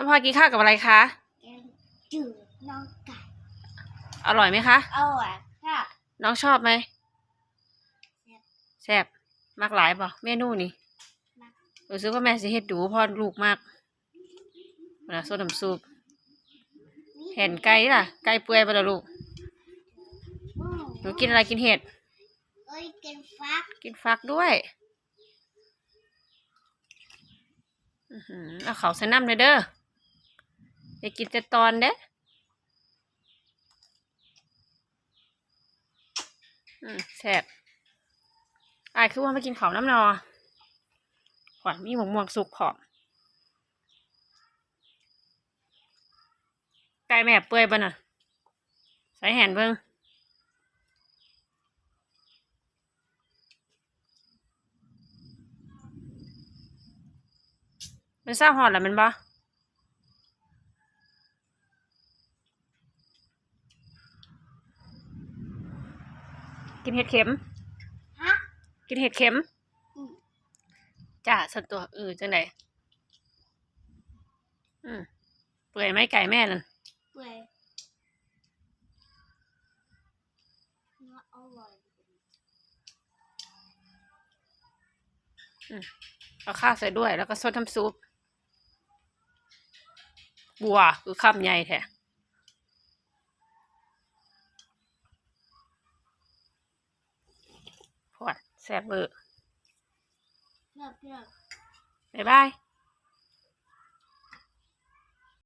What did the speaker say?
น้ำพลอยกินข้าวกับอะไรคะแกงจืดน้องไก่อร่อยไหมคะเอาอะค่ะน้องชอบไหมแซ่บแซ่บมากหลายป่ะเมนูนี่มากรู้สึกว่าแม่สิเฮ็ดดูเพอลูกมากเวลาสดน้ำซุปเห็นไก่ล่ะ ไก่เปื่อยไปแล้วลูกอืมหนูกินอะไรกินเห็ดเอ้ยกินฟัก กินฟักด้วยอื้อหือเอาเขาวใส่น้ำเลยเด้อ อย่ากินแต่ตอนเด้อืมแซ่บอายคือว่ามากินข้าน้ำนอขวัญมีหมกม่วงสุกพร้อมไก่แม่เปื่อยบ่น่ะใส่แหนเบิ่งมันเศร้าหอนแล้วแมันบ่ กินเห็ดเข็ม ฮะ กินเห็ดเข็มอืมจ้าสันตัวเออจังไดอืมเปื่อยไหมไก่แม่นั่นเปื่อยเนื้ออร่อยเอาข้าวใส่ด้วยแล้วก็ซดน้ำซุป บัวคือคำใหญ่แท้พอด แซ่บเบอร์เลือกเลือกบ๊ายบาย